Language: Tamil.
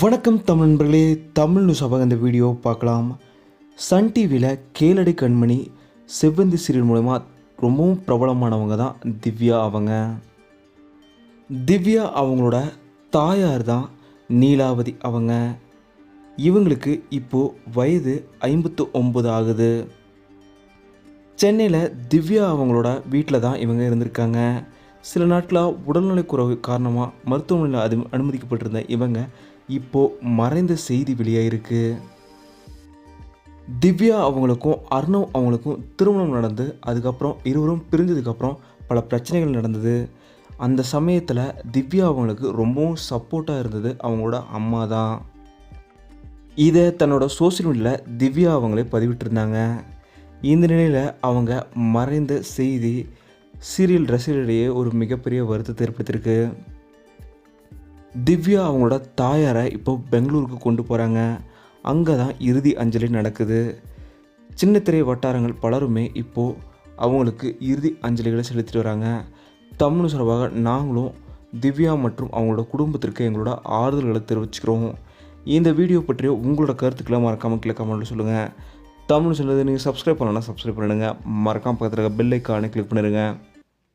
வணக்கம் தமிழ் நண்பர்களே. தமிழ் நியூஸ் அவங்க இந்த வீடியோ பார்க்கலாம். சன் டிவியில் கேளடி கண்மணி செவ்வந்தி சீரியல் மூலயமா ரொம்பவும் பிரபலமானவங்க தான் திவ்யா அவங்க. திவ்யா அவங்களோட தாயார் தான் நீலாவதி அவங்க. இவங்களுக்கு இப்போது வயது ஐம்பத்து ஒம்பது ஆகுது. சென்னையில் திவ்யா அவங்களோட வீட்டில் தான் இவங்க இருந்திருக்காங்க. சில நாட்களாக உடல்நலக்குறைவு காரணமாக மருத்துவமனையில் அது அனுமதிக்கப்பட்டிருந்த இவங்க இப்போது மறைந்த செய்தி வெளியாயிருக்கு. திவ்யா அவங்களுக்கும் அர்ணவ் அவங்களுக்கும் திருமணம் நடந்து அதுக்கப்புறம் இருவரும் பிரிஞ்சதுக்கப்புறம் பல பிரச்சனைகள் நடந்தது. அந்த சமயத்தில் திவ்யா அவங்களுக்கு ரொம்பவும் சப்போர்ட்டாக இருந்தது அவங்களோட அம்மா தான். இதை தன்னோட சோசியல் மீடியாவில் திவ்யா அவங்களே பதிவிட்டிருந்தாங்க. இந்த நிலையில் அவங்க மறைந்த செய்தி சீரியல் ரசிகர்களிடையே ஒரு மிகப்பெரிய வருத்தத்தை ஏற்படுத்தியிருக்கு. திவ்யா அவங்களோட தாயாரை இப்போ பெங்களூருக்கு கொண்டு போகிறாங்க அங்கே தான் இறுதி அஞ்சலி நடக்குது. சின்ன திரை வட்டாரங்கள் பலருமே இப்போது அவங்களுக்கு இறுதி அஞ்சலிகளை செலுத்திட்டு வராங்க. தமிழ் சார்பாக நாங்களும் திவ்யா மற்றும் அவங்களோட குடும்பத்திற்கு எங்களோட ஆறுதல்களை தெரிவிச்சுக்கிறோம். இந்த வீடியோ பற்றிய உங்களோட கருத்துக்களை மறக்காமல் கீழே கமெண்ட்டில் சொல்லுங்கள் தமிழ் சொல்லுறது நீங்கள் சப்ஸ்கிரைப் பண்ணலன்னா சப்ஸ்கிரைப் பண்ணிடுங்க. மறக்காமல் பக்கத்தில் பெல் ஐக்கானை கிளிக் பண்ணிடுங்க.